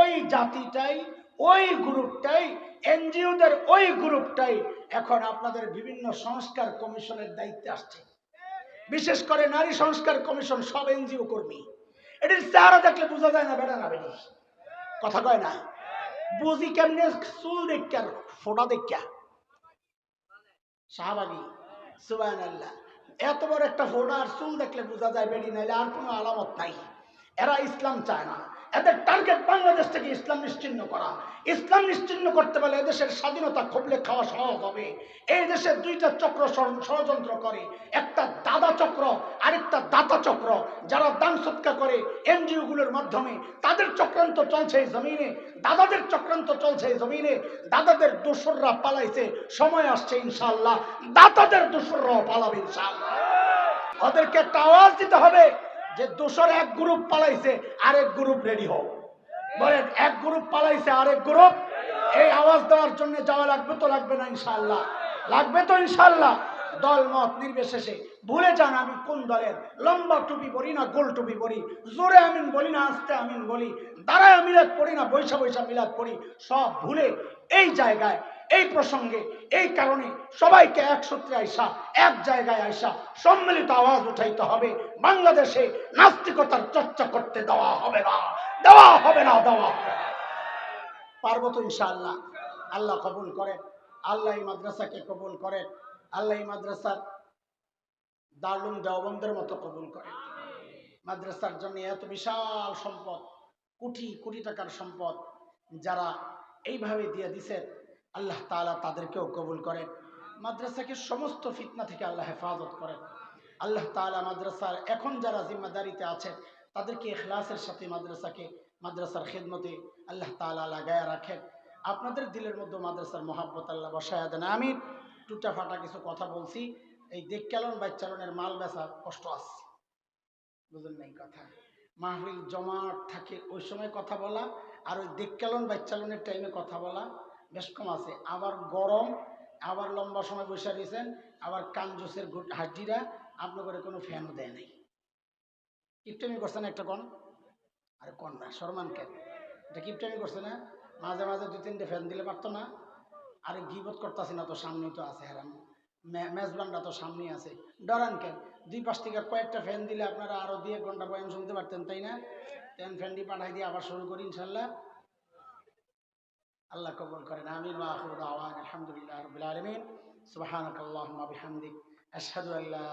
ওই জাতিটাই, ওই গ্রুপটাই, এনজিওদের ওই গ্রুপটাই এখন আপনাদের বিভিন্ন সংস্কার কমিশনের দায়িত্বে আসছে। বিশেষ করে নারী সংস্কার কমিশন সব এনজিও কর্মী। এটির চেহারা দেখলে বোঝা যায় না বেটা না বেটি। কথা কয় না? বুঝি কেমনে চুল দেখা ফোটা দেখা শাহবাগি আল্লাহ এত বড় একটা ফোটা আর চুল দেখলে বোঝা যায় বেডি নাইলে আর কোনো আলামত নাই। এরা ইসলাম চায় না। এদের টার্গেট বাংলাদেশ থেকে ইসলাম নিশ্চিন্ন করা। ইসলাম নিশ্চিন্ন করতে পারলে এদেশের স্বাধীনতা খবলে খাওয়া সহজ হবে। এই দেশে দুইটা চক্র ষড়যন্ত্র করে। একটা দাদা চক্র, আরেকটা দাতা চক্র। যারা দান সৎকার করে এনজিও গুলোর মাধ্যমে। তাদের চক্রান্ত চলছে এই জমিনে। দাদাদের চক্রান্ত চলছে এই জমিনে। দাদাদের দোসররা পালাইছে। সময় আসছে ইনশাল্লাহ দাতাদের দোসররাও পালাবে ইনশাল্লাহ ওদেরকে একটা আওয়াজ দিতে হবে। যে দোষর এক গ্রুপ পালাইছে, আরেক গ্রুপ রেডি হও। বলেন, এক গ্রুপ পালাইছে, আরেক গ্রুপ? এই আওয়াজ দেওয়ার জন্য যাওয়া লাগবে তো লাগবে না ইনশাল্লাহ লাগবে তো ইনশাল্লাহ দল মত নির্বিশেষে। ভুলে যান আমি কোন দলের। লম্বা টুপি পরি না, গোল টুপি পরি। জোরে আমিন বলি না, আস্তে আমিন বলি। দাঁড়ায় মিলাদ পড়ি না, বৈশা বৈশা মিলাদ পড়ি। সব ভুলে এই জায়গায়, এই প্রসঙ্গে, এই কারণে সবাইকে এক সূত্রে আইসা, এক জায়গায় আইসা সম্মিলিত আওয়াজ উঠাইতে হবে। বাংলাদেশে নাস্তিকতার চর্চা করতে দেওয়া হবে না, দেওয়া হবে না, দেওয়া না। ইনশাআল্লাহ। আল্লাহ কবুল করেন। আল্লাহ এই মাদ্রাসাকে কবুল করেন। আল্লাহ মাদ্রাসার দারুম দেওবন্দের মতো কবুল করে। মাদ্রাসার জন্য এত বিশাল সম্পদ, কোটি কোটি টাকার সম্পদ যারা এইভাবে দিয়ে দিছে, আল্লাহ তাআলা তাদেরকেও কবুল করেন মাদ্রাসাকে সমস্ত ফিতনা থেকে আল্লাহ হেফাজত করেন আল্লাহ তাআলা মাদ্রাসার এখন যারা জিম্মাদারিতে আছেন তাদেরকে এখলাসের সাথে মাদ্রাসাকে, মাদ্রাসার খেদমতে আল্লাহ তাআলা লাগায়া রাখেন। আপনাদের দিলের মধ্যে মাদ্রাসার মহাব্বত আল্লাহ বসায় দেন আমি টুটা ফাটা কিছু কথা বলছি। এই দেখকালন বাচ্চালনের মাল বেচা কষ্ট আছে। বুঝলেন নাই কথা? মাহফিল জমাট থাকে, ওই সময় কথা বলা আর ওই দেখকালন বাচ্চালনের টাইমে কথা বলা বেশ কম আছে। আবার গরম, আবার লম্বা সময় বসে রয়েছেন, আবার কানজোসের হাড্ডিরা আপনাদের কোনো ফ্যানও দেয় নাই। কিপটামি করছেন একটা কন? আরে কন না সরমান কেন? এটা কিপটামি করছে না? মাঝে মাঝে দু তিনটে ফ্যান দিলে পারতো না। আরে গিবত করতেছি না তো সামনে তো আছে হেরাম। মেজবানরা তো সামনেই আছে। ডরান কেন? দুই পাশ থেকে কয়েকটা ফ্যান দিলে আপনারা আরও দুই এক ঘণ্টা বয়ান শুনতে পারতেন, তাই না? তেন ফ্যানটি পাঠাই দিয়ে আবার শুরু করি ইনশাল্লাহ। আল্লাহ কবুল করেন, আমিন ওয়া আখিরু দাওয়ানা, আলহামদুলিল্লাহ রাব্বিল আলামিন। সুবহানাকাল্লাহুম্মা বিহামদিক, আশহাদু আল্লা